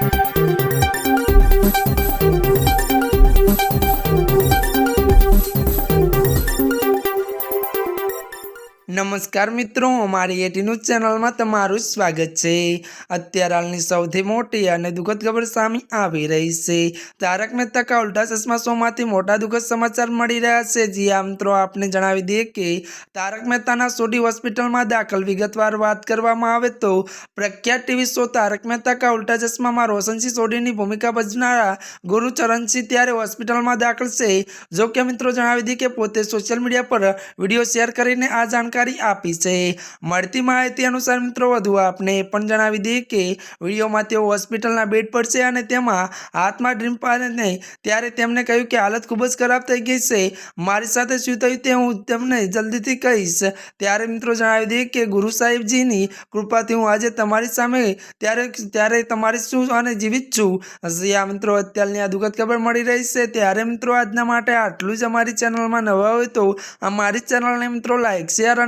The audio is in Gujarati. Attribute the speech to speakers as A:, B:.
A: Thank you. નમસ્કાર મિત્રો, અમારી એટી ન્યૂઝ ચેનલમાં તમારું સ્વાગત છે. અત્યારે હાલની સૌથી મોટી અને દુઃખદ ખબર સામે આવી રહી છે. તારક મહેતા કા ઉલ્ટા ચશ્મા શોમાંથી મોટા દુઃખદ સમાચાર મળી રહ્યા છે. જી આ મિત્રો, આપને જણાવી દઈએ કે તારક મહેતાના સોડી હોસ્પિટલમાં દાખલ વિગતવાર વાત કરવામાં આવે તો પ્રખ્યાત ટીવી શો તારક મહેતા કા ઉલ્ટા ચશ્મામાં રોશનસિંહ સોઢીની ભૂમિકા ભજનારા ગુરુ ચરણસિંહ ત્યારે હોસ્પિટલમાં દાખલ છે. જો કે મિત્રો, જણાવી દઈએ કે પોતે સોશિયલ મીડિયા પર વીડિયો શેર કરીને આ જાણકારી આપી છે. મળતી માહિતી અનુસાર મિત્રો, વધુ આપને પણ જણાવી દઈએ કે વિડીયોમાં તેઓ હોસ્પિટલના બેડ પર છે અને તેમાં હાથમાં ડ્રીમ પાને ત્યારે તેમણે કહ્યું કે હાલત ખૂબ જ ખરાબ થઈ ગઈ છે. મારી સાથે શું થયું તે હું તમને જલ્દીથી કહીશ. ત્યારે મિત્રો, જણાવી દઈએ કે ગુરુ સાહેબજીની કૃપાથી હું આજે તમારી સામે ત્યારે ત્યારે તમારી શું અને જીવિત છું. આ મિત્રો, અત્યારની આ દુઃખદ ખબર મળી રહી છે. ત્યારે મિત્રો, આજના માટે આટલું જ અમારી ચેનલમાં નવા હોય તો અમારી ચેનલને મિત્રો, લાઈક, શેર અને